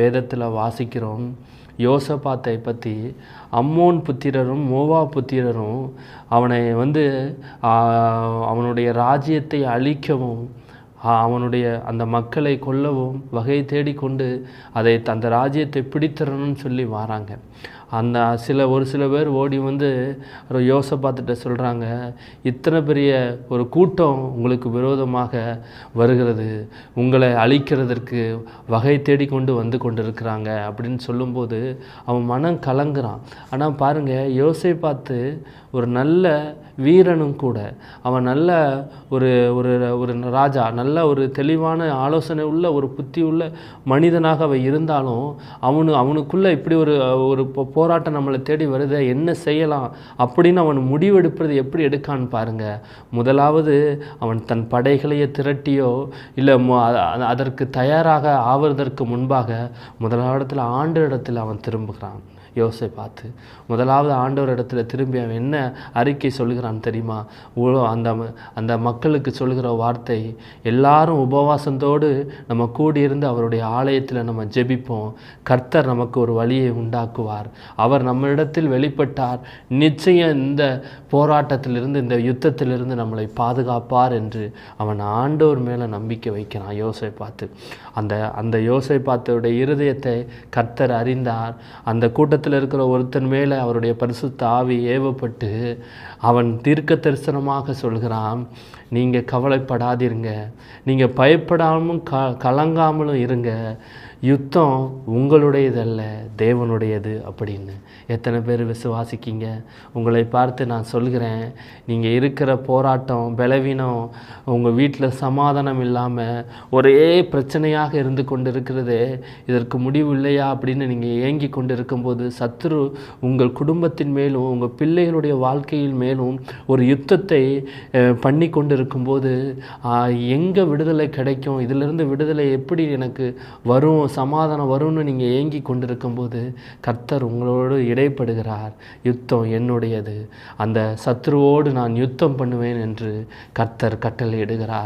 வேதத்தில் வாசிக்கிறோம். யோசபாத்தை பற்றி அம்மோன் புத்திரரும் மோவா புத்திரரும் அவனை வந்து அவனுடைய ராஜ்யத்தை அழிக்கவும் அவனுடைய அந்த மக்களை கொல்லவும் வகை தேடிக்கொண்டு அதை அந்த ராஜ்யத்தை பிடித்தரணும்னு சொல்லி வராங்க. அந்த சில ஒரு சில பேர் ஓடி வந்து யோசை பார்த்துட்டு சொல்கிறாங்க இத்தனை பெரிய ஒரு கூட்டம் உங்களுக்கு விரோதமாக வருகிறது உங்களை அழிக்கிறதற்கு வகை தேடிக்கொண்டு வந்து கொண்டிருக்கிறாங்க அப்படின்னு சொல்லும்போது அவன் மனம் கலங்குறான். ஆனால் பாருங்கள் யோசை பார்த்து ஒரு நல்ல வீரனும் கூட அவன் நல்ல ஒரு ஒரு ஒரு ராஜா நல்ல ஒரு தெளிவான ஆலோசனை உள்ள ஒரு புத்தி உள்ள மனிதனாக அவன் இருந்தாலும் அவனு அவனுக்குள்ளே இப்படி ஒரு ஒரு போராட்டம் நம்மளை தேடி வருது என்ன செய்யலாம் அப்படின்னு அவன் முடிவெடுப்பது எப்படி எடுக்கான்னு பாருங்க. முதலாவது அவன் தன் படைகளையே திரட்டியோ இல்லை அதற்கு தயாராக ஆவதற்கு முன்பாக முதலாவதுல ஆண்டு இடத்துல அவன் திரும்புகிறான். யோசை பார்த்து முதலாவது ஆண்டவர் இடத்துல திரும்பி அவன் என்ன அறிக்கை சொல்லுகிறான் தெரியுமா? அந்த அந்த மக்களுக்கு சொல்லுகிற வார்த்தை எல்லாரும் உபவாசத்தோடு நம்ம கூடியிருந்து அவருடைய ஆலயத்தில் நம்ம ஜெபிப்போம். கர்த்தர் நமக்கு ஒரு வழியை உண்டாக்குவார். அவர் நம்மளிடத்தில் வெளிப்பட்டார். நிச்சயம் இந்த போராட்டத்திலிருந்து இந்த யுத்தத்திலிருந்து நம்மளை பாதுகாப்பார் என்று அவன் ஆண்டோர் மேலே நம்பிக்கை வைக்கிறான். யோசை பார்த்து. அந்த அந்த யோசை பார்த்தோடைய இருதயத்தை கர்த்தர் அறிந்தார். அந்த கூட்டத்தை பக்கத்தில் இருக்கிற ஒருத்தன் மேலே அவருடைய பரிசுத்த ஆவி ஏவப்பட்டு அவன் தீர்க்க தரிசனமாக சொல்கிறான். நீங்கள் கவலைப்படாதிருங்க. நீங்கள் பயப்படாமலும் க கலங்காமலும் இருங்க. யுத்தம் உங்களுடையதல்ல தேவனுடையது அப்படின்னு. எத்தனை பேர் விசுவாசிக்கீங்க? உங்களை பார்த்து நான் சொல்கிறேன். நீங்கள் இருக்கிற போராட்டம் பலவீனம் உங்கள் வீட்டில் சமாதானம் இல்லாமல் ஒரே பிரச்சனையாக இருந்து கொண்டு இருக்கிறது இதற்கு முடிவு இல்லையா அப்படின்னு நீங்கள் ஏங்கி கொண்டு இருக்கும்போது சத்ரு உங்கள் குடும்பத்தின் மேலும் உங்கள் பிள்ளைகளுடைய வாழ்க்கையின் மேலும் ஒரு யுத்தத்தை பண்ணி கொண்டு இருக்கும்போது எங்கே விடுதலை கிடைக்கும்? இதிலிருந்து விடுதலை எப்படி எனக்கு வரும்? சமாதானம் வரும்னு நீங்கள் ஏங்கி கொண்டிருக்கும்போது கர்த்தர் உங்களோடு இடைப்படுகிறார். யுத்தம் என்னுடையது. அந்த சத்ருவோடு நான் யுத்தம் பண்ணுவேன் என்று கர்த்தர் கட்டளையிடுகிறார்.